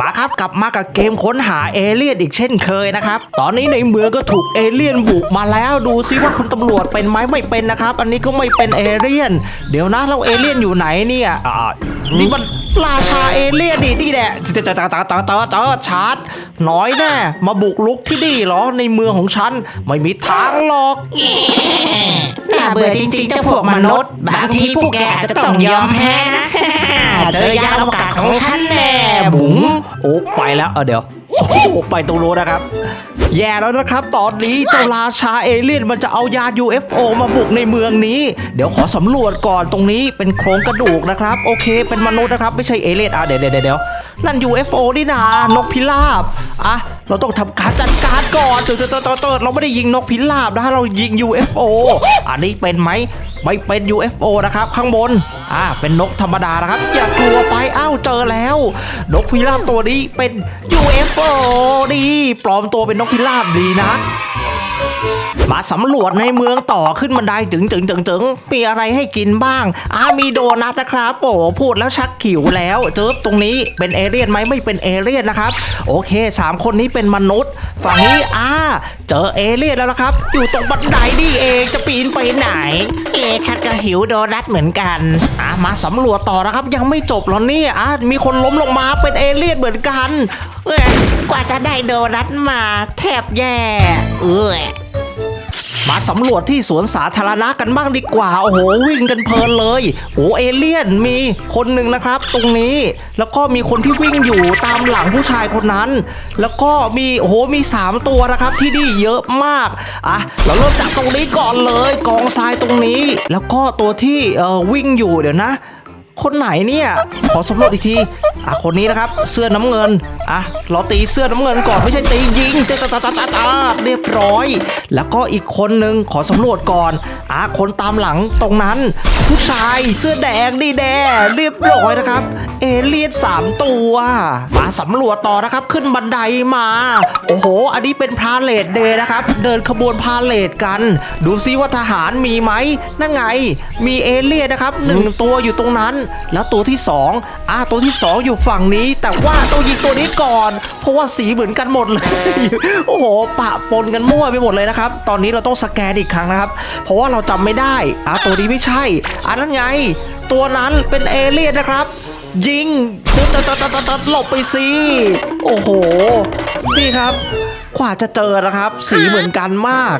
มาครับกลับมากับเกมค้นหาเอเลี่ยนอีกเช่นเคยนะครับ ตอนนี้ในเมืองก็ถูกเอเลี่ยนบุกมาแล้วดูซิว่าคุณตำรวจเป็นไหมไม่เป็นนะครับ อันนี้ก็ไม่เป็นเอเลี่ยน เดี๋ยวนะเราเอเลี่ยนอยู่ไหนเนี่ยอ่านี่มัน ราชาเอเลี่ยนดินี่แหละจะจะจะจะจะจะจะชาร์จน้อยแน่ มาบุกลุกที่นี่เหรอในเมืองของฉัน ไม่มีทางหรอก น่าเบื่อจริงๆเจ้าพวกมนุษย์ บางทีพวกแกอาจจะต้องยอมแพ้นะ เจอยานอวกาศของฉันแน่บุ๋งโอ้ไปแล้วเออเดี๋ยว อ้โหไปตรงโน้นนะครับ แย่แล้วนะครับตอนนี้เจ้าราชาเอเลี่ยนมันจะเอายา UFO มาบุกในเมืองนี้ เดี๋ยวขอสำรวจก่อนตรงนี้เป็นโครงกระดูกนะครับ โอเค เป็นมนุษย์นะครับ ไม่ใช่เอเลี่ยนอะเดี๋ยวเดี๋ยวเดี๋ยว นั่น UFO นี่นานกพิราบอะเราต้องทำการจัดการก่อนเติร์ดเติร์ดเติร์ดเติร์ดเราไม่ได้ยิงนกพิราบนะเรายิง UFO อันนี้เป็นไหมไม่เป็น UFO นะครับ ข้างบนอ่าเป็นนกธรรมดานะครับ อย่ากลัวไปอ้าวเจอแล้ว นกพิราบตัวนี้เป็น UFO ดีปลอมตัวเป็นนกพิราบดีนะ มาสำรวจในเมืองต่อขึ้นบันไดจึงจึงจึงจึงมีอะไรให้กินบ้างอ่ามีโดนัทนะครับโอ้พูดแล้วชักขิวแล้ว เจอตรงนี้เป็นเอเลี่ยนไหมไม่เป็นเอเลี่ยนนะครับ โอเคสามคนนี้เป็นมนุษย์ ฝั่งนี้อ่าเจอเอเลี่ยนแล้วนะครับ อยู่ตรงบันไดนี่เองจะปีนไปไหน เอ๊ะฉันก็หิวโดนัทเหมือนกันอะมาสำรวจต่อนะครับ ยังไม่จบหรอเนี่ยอะมีคนล้มลงมาเป็นเอเลี่ยนเหมือนกันกว่าจะได้โดนัทมาแทบแย่ เอ้ย มาสำรวจที่สวนสาธารณะกันบ้างดีกว่า โอ้โหวิ่งกันเพลินเลยโอ้เอเลี่ยนมีคนหนึ่งนะครับ ตรงนี้แล้วก็มีคนที่วิ่งอยู่ตามหลังผู้ชายคนนั้น แล้วก็มีโอ้โหมี 3 ตัวนะครับที่นี่เยอะมากอะเราเริ่มจากตรงนี้ก่อนเลย กองทรายตรงนี้ แล้วก็ตัวที่เอ่อวิ่งอยู่เดี๋ยวนะ คนไหนเนี่ย ขอสำรวจอีกที อะ คนนี้นะครับ เสื้อน้ำเงิน อะ เราตีเสื้อน้ำเงินก่อน ไม่ใช่ตียิงจะจะจะจะจะเรียบร้อย แล้วก็อีกคนนึงขอสำรวจก่อน อะ คนตามหลังตรงนั้น ผู้ชายเสื้อแดงดีแดงเรียบร้อยนะครับ เอเลียนสามตัวมาสำรวจต่อนะครับ ขึ้นบันไดมา โอ้โห อันนี้เป็นพาเลทเดย์นะครับ เดินขบวนพาเลทกัน ดูซิว่าทหารมีไหมนั่นไง มีเอเลี่ยนนะครับหนึ่งตัวอยู่ตรงนั้นแล้วตัวที่สองอ่าตัวที่สองอยู่ฝั่งนี้ แต่ว่าต้องยิงตัวนี้ก่อน เพราะว่าสีเหมือนกันหมดเลย โอ้โห ปะปนกันมั่วไปหมดเลยนะครับ ตอนนี้เราต้องสแกนอีกครั้งนะครับ เพราะว่าเราจำไม่ได้อ่าตัวนี้ไม่ใช่อ่านั่นไง ตัวนั้นเป็นเอเลี่ยนนะครับยิงตึ๊ดตึ๊ดตึ๊ดตึ๊ดตึ๊ดหลบไปสิ โอ้โห นี่ครับ กว่าจะเจอนะครับ สีเหมือนกันมาก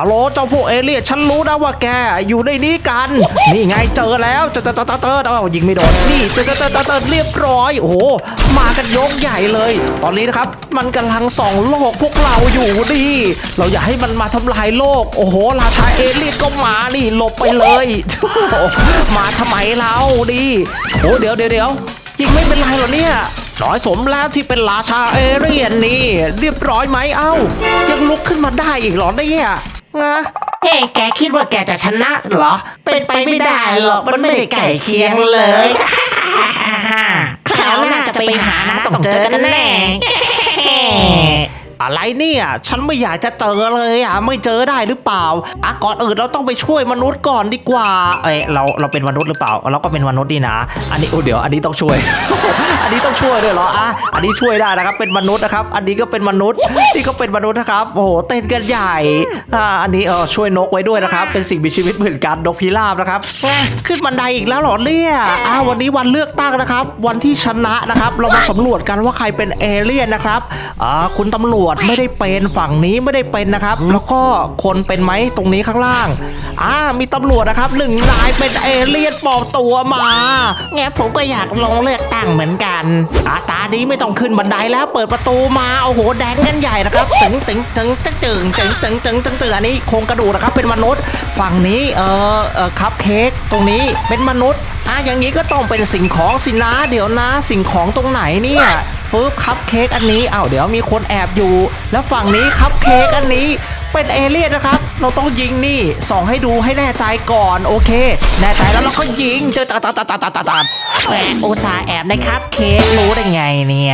ฮัลโหลเจ้าพวกเอเลี่ยนฉันรู้นะว่าแกอยู่ในนี้กัน นี่ไงเจอแล้วเจอเจอเจอเจอเอ้ายิงไม่โดนนี่เจอเจอเจอเจอเรียบร้อยโอ้โหมากันยกใหญ่เลย ตอนนี้นะครับมันกำลังส่องโลกพวกเราอยู่ดิเราอย่าให้มันมาทำลายโลก โอ้โหราชาเอเลี่ยนก็มานี่หลบไปเลย มาทำไมเราดิโอ้เดี๋ยวเดี๋ยวเดี๋ยวยิงไม่เป็นไรหรอเนี่ยน้อยสมแล้วที่เป็นราชาเอเรียนนี่เรียบร้อยไหมเอ้า ยังลุกขึ้นมาได้อีกหรอเนี่ย นะเอ๊ะแกคิดว่าแกจะชนะเหรอ เป็นไปไม่ได้หรอก มันไม่ได้ไก่เคียงเลยคราวหน้าจะไปหานะต้องเจอกันแน่ อะไรเนี่ย ฉันไม่อยากจะเจอเลยอะไม่เจอได้หรือเปล่าอะก่อนอื่นเราต้องไปช่วยมนุษย์ก่อนดีกว่า เอ้ยเราเราเป็นมนุษย์หรือเปล่า เราก็เป็นมนุษย์ดีนะ อันนี้โอ้เดี๋ยวอันนี้ต้องช่วย อันนี้ต้องช่วยด้วยเหรออะอันนี้ช่วยได้นะครับเป็นมนุษย์นะครับ อันนี้ก็เป็นมนุษย์นี่ก็เป็นมนุษย์นะครับโอ้โหเต้นกันใหญ่อ่าอันนี้เออช่วยนกไว้ด้วยนะครับ เป็นสิ่งมีชีวิตเหมือนกันนกพิราบนะครับขึ้นบันไดอีกแล้วเหรอเนี่ยอ่าวันนี้วันเลือกตั้งนะครับ วันที่ชนะนะครับ เรามาสำรวจกันว่าใครเป็นเอเลี่ยนนะครับอ่าคุณตำรวจไม่ได้เป็นฝั่งนี้ไม่ได้เป็นนะครับ แล้วก็คนเป็นไหมตรงนี้ข้างล่างอ่ามีตำรวจนะครับหนึ่งนายเป็นเอเลี่ยนปลอมตัวมาเนี่ยผมก็อยากลงเลือกตั้งเหมือนกันอาตานี้ไม่ต้องขึ้นบันไดแล้วเปิดประตูมาโอ้โหแดนกันใหญ่นะครับตึงตึงตึงตึงตึงตึงตึงตึงตึงตึงอันนี้โครงกระดูกนะครับเป็นมนุษย์ ฝั่งนี้เออเออคัพเค้กตรงนี้เป็นมนุษย์ อะอย่างนี้ก็ต้องเป็นสิ่งของสินะเดี๋ยวนะ สิ่งของตรงไหนเนี่ยปึ๊บคัพเค้กอันนี้อ้าวเดี๋ยวมีคนแอบอยู่ แล้วฝั่งนี้คัพเค้กอันนี้เป็นเอเลี่ยนนะครับ เราต้องยิงนี่ส่องให้ดูให้แน่ใจก่อนโอเค แน่ใจแล้วเราก็ยิงเจอตัดตัดตัดตัดตัดตัดแหมอุตส่าห์แอบนะครับ เค้กรู้ได้ไงเนี่ย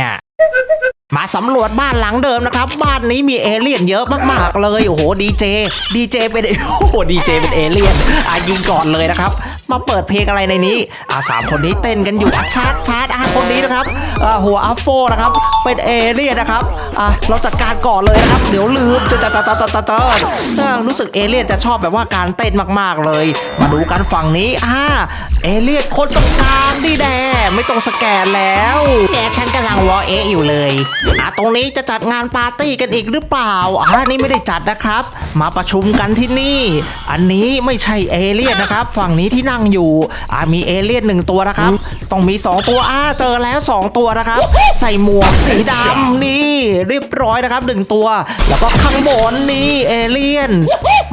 มามา สำรวจบ้านหลังเดิมนะครับ บ้านนี้มีเอเลี่ยนเยอะมากๆเลยโอ้โหดีเจดีเจเป็นโอ้โหดีเจเป็นเอเลี่ยนอะยิงก่อนเลยนะครับ มาเปิดเพลงอะไรในนี้อะสามคนนี้เต้นกันอยู่อะชาร์จชาร์จอะคนนี้นะครับอะหัวอัฟโฟนะครับเป็นเอเลี่ยนนะครับอะเราจัดการก่อนเลยนะครับเดี๋ยวลืมจะจะจะจะจะจะจะอะรู้สึกเอเลี่ยนจะชอบแบบว่าการเต้นมากๆเลย มาดูกันฝั่งนี้อ่าเอเลี่ยนคนตรงกลางนี่แดไม่ต้องสแกนแล้วแกฉันกำลังวอเออยู่เลยอะตรงนี้จะจัดงานปาร์ตี้กันอีกหรือเปล่าอ่านี่ไม่ได้จัดนะครับ มาประชุมกันที่นี่ อันนี้ไม่ใช่เอเลี่ยนนะครับ ฝั่งนี้ที่นั่งอยู่อ่ามีเอเลี่ยนหนึ่งตัวนะครับ ต้องมี 2 ตัวอ่าเจอแล้ว 2 ตัวนะครับ ใส่หมวกสีดำนี่เรียบร้อยนะครับหนึ่งตัว แล้วก็ข้างบนนี่เอเลี่ยน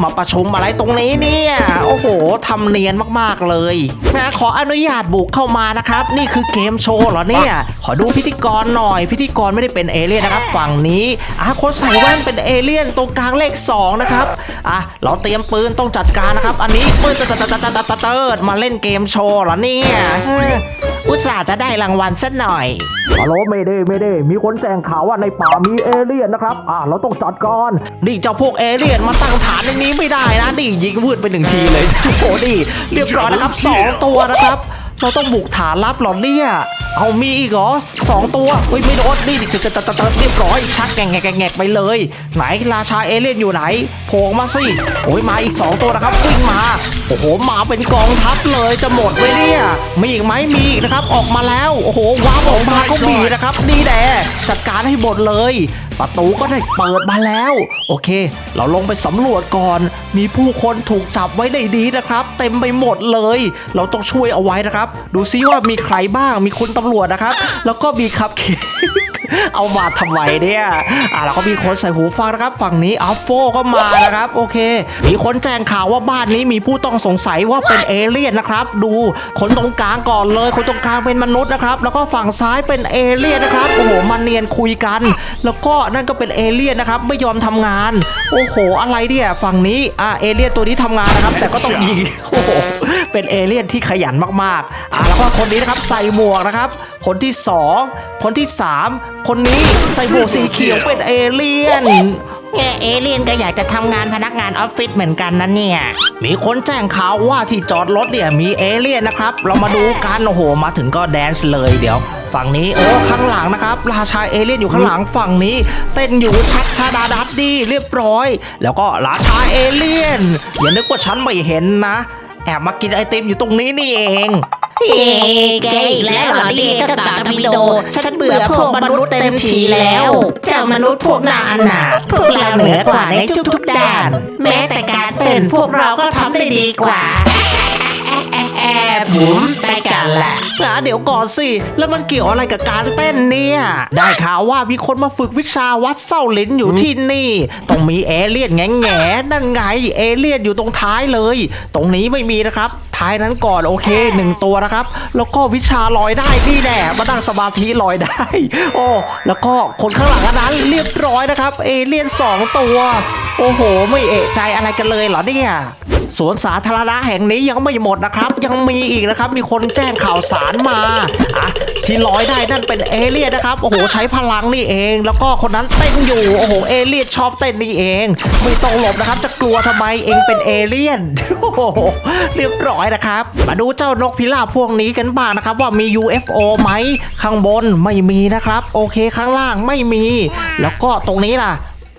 มาประชุมอะไรตรงนี้เนี่ยโอ้โหทำเนียนมากๆเลยนะขออนุญาตบุกเข้ามานะครับ นี่คือเกมโชว์เหรอเนี่ย ขอดูพิธีกรหน่อย พิธีกรไม่ได้เป็นเอเลี่ยนนะครับ ฝั่งนี้อะคนใส่แว่นเป็นเอเลี่ยนตรงกลางเลข 2 นะครับอะเราเตรียมปืนต้องจัดการนะครับ อันนี้ปืนตะตะตะตะตะตะตะเติร์ดมาเล่นเกมโชว์เหรอเนี่ยเอออุตส่าห์จะได้รางวัลสักหน่อยฮัลโหลไม่ได้ไม่ได้มีคนแจ้งข่าวว่าในป่ามีเอเลี่ยนนะครับ อ่าเราต้องจัดการนี่เจ้าพวกเอเลี่ยนมาตั้งฐานในนี้ไม่ได้นะนี่ยิงวืดไปหนึ่งทีเลยโอ้โหนี่เรียบร้อยนะครับสองตัวนะครับ เราต้องบุกฐานลับหรอเนี่ย เอามีอีกเหรอสองตัวเฮ้ยไม่โดนนี่จะจะจะเรียบร้อยชักแงงแงงแงงไปเลย ไหนราชาเอเลี่ยนอยู่ไหนโผล่มาสิโอ้ยมาอีกสองตัวนะครับวิ่งมาโอ้โหมาเป็นกองทัพเลยจะหมดเลยเนี่ยมีอีกไหมมีอีกนะครับออกมาแล้วโอ้โหว้าวออกมาก็มีนะครับนี่แหละจัดการให้หมดเลย ประตูก็ได้เปิดมาแล้ว โอเค เราลงไปสำรวจก่อน มีผู้คนถูกจับไว้ในนี้นะครับ เต็มไปหมดเลย เราต้องช่วยเอาไว้นะครับ ดูซิว่ามีใครบ้างมีคุณตำรวจนะครับ แล้วก็มีคับเค้กเอามาทำไมเนี่ย อ่าแล้วก็มีคนใส่หูฟังนะครับ ฝั่งนี้อัฟโฟก็มานะครับ โอเค มีคนแจ้งข่าวว่าบ้านนี้มีผู้ต้องสงสัยว่าเป็นเอเลี่ยนนะครับ ดูคนตรงกลางก่อนเลย คนตรงกลางเป็นมนุษย์นะครับ แล้วก็ฝั่งซ้ายเป็นเอเลี่ยนนะครับ โอ้โหมาเนียนคุยกัน แล้วก็นั่นก็เป็นเอเลี่ยนนะครับไม่ยอมทำงาน โอ้โห อะไรเนี่ยฝั่งนี้อ่าเอเลี่ยนตัวนี้ทำงานนะครับ แต่ก็ต้องยิงโอ้โหเป็นเอเลี่ยนที่ขยันมากๆอ่าแล้วก็คนนี้นะครับใส่หมวกนะครับ คนที่สองคนที่สามคนนี้ใส่หมวกสีเขียวเป็นเอเลี่ยน แกเอเลี่ยนก็อยากจะทำงานพนักงานออฟฟิศเหมือนกันนะเนี่ย มีคนแจ้งข่าวว่าที่จอดรถเนี่ยมีเอเลี่ยนนะครับ เรามาดูกันโอ้โหมาถึงก็แดนซ์เลยเดี๋ยวฝั่งนี้โอ้ข้างหลังนะครับ ราชาเอเลี่ยนอยู่ข้างหลังฝั่งนี้ เต้นอยู่ชักชาดาดัดดีเรียบร้อย แล้วก็ราชาเอเลี่ยนอย่านึกว่าฉันไม่เห็นนะ แอบมากินไอติมอยู่ตรงนี้นี่เอง เฮ้แกอีกแล้วเหรอเนี่เจ้าตาตมิโด ฉันเบื่อพวกมนุษย์เต็มทีแล้วเจ้ามนุษย์พวกนาอนาถพวกเราเหนือกว่าในทุกๆด้าน แม้แต่การเต้นพวกเราก็ทำได้ดีกว่า แอบบุ๋ม เดี๋ยวก่อนสิ แล้วมันเกี่ยวอะไรกับการเต้นเนี่ย ได้ข่าวว่ามีคนมาฝึกวิชาวัดเส้าลิ้นอยู่ที่นี่ต้องมีเอเลี่ยนแง่แง่ๆนั่นไงเอเลี่ยนอยู่ตรงท้ายเลย ตรงนี้ไม่มีนะครับท้ายนั้นก่อนโอเคหนึ่งตัวนะครับ แล้วก็วิชาลอยได้นี่แน่มานั่งสมาธิลอยได้ โอ้แล้วก็คนข้างหลังอันนั้นเรียบร้อยนะครับ เอเลี่ยนสองตัว โอ้โห ไม่เอะใจอะไรกันเลยเหรอเนี่ย สวนสาธารณะแห่งนี้ยังไม่หมดนะครับ ยังมีอีกนะครับ มีคนแจ้งข่าวสารมาอะที่ลอยได้นั่นเป็นเอเลี่ยนนะครับ โอ้โห ใช้พลังนี่เอง แล้วก็คนนั้นเต้นอยู่ โอ้โห เอเลี่ยนชอบเต้นนี่เอง ไม่ต้องหลบนะครับ จะกลัวทำไมเองเป็นเอเลี่ยน โอ้โห เรียบร้อยนะครับ มาดูเจ้านกพิราบพวกนี้กันบ้างนะครับ ว่ามี UFO ไหม ข้างบนไม่มีนะครับ โอเค ข้างล่างไม่มี แล้วก็ตรงนี้ล่ะ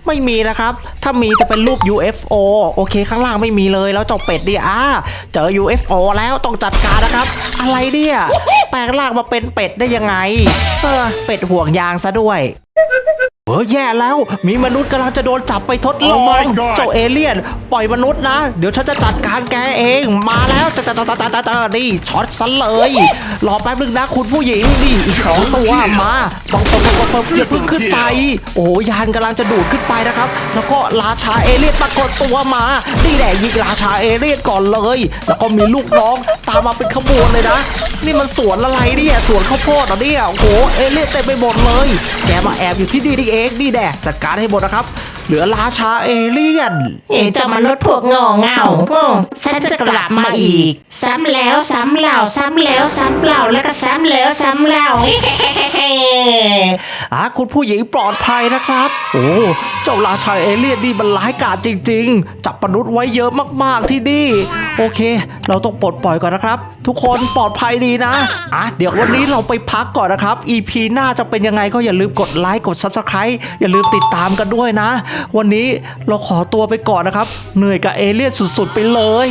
ไม่มีนะครับ ถ้ามีจะเป็นรูป UFO โอเคข้างล่างไม่มีเลยแล้วเจ้าเป็ดดิอ่าเจอ UFO แล้วต้องจัดการนะครับ อะไรเนี่ยแปลงร่างมาเป็นเป็ดได้ยังไง เออเป็ดห่วงยางซะด้วย เออแย่แล้ว มีมนุษย์กำลังจะโดนจับไปทดลอง Oh my God เจ้าเอเลี่ยน ปล่อยมนุษย์นะ เดี๋ยวฉันจะจัดการแกเอง มาแล้วจะจะจะจะจะจะนี่ช็อตซะเลยรอแป๊บนึงนะคุณผู้หญิงนี่อีกสองตัวมาปังปังปังปังปังอย่าเพิ่งขึ้นไป โอ้โหยานกำลังจะดูดขึ้นไปนะครับ แล้วก็ราชาเอเลี่ยนปรากฏตัวมานี่แหละยิงราชาเอเลี่ยนก่อนเลย แล้วก็มีลูกน้อง ตามมาเป็นขบวนเลยนะ นี่มันสวนอะไรเนี่ยสวนข้าวโพดเหรอเนี่ยโอ้โหเอเลี่ยนเต็มไปหมดเลย แกมาแอบอยู่ที่นี่นี่เองนี่แน่จัดการให้หมดนะครับ เหลือราชาเอเลี่ยน เอ๋เจ้ามนุษย์พวกโง่เง่าโง่ฉันจะกลับมาอีก ซ้ำแล้วซ้ำเล่าซ้ำแล้วซ้ำเล่าแล้วก็ซ้ำแล้วซ้ำเล่าอะคุณผู้หญิงปลอดภัยนะครับ โอ้เจ้าราชาเอเลี่ยนนี่มันร้ายกาจจริง ๆ จับมนุษย์ไว้เยอะมากๆที่นี่ โอเค เราต้องปลดปล่อยก่อนนะครับ ทุกคนปลอดภัยดีนะอะเดี๋ยววันนี้เราไปพักก่อนนะครับ EP หน้าจะเป็นยังไงก็อย่าลืมกดไลค์กด Subscribe อย่าลืมติดตามกันด้วยนะ วันนี้เราขอตัวไปก่อนนะครับ เหนื่อยกับเอเลี่ยนสุดๆไปเลย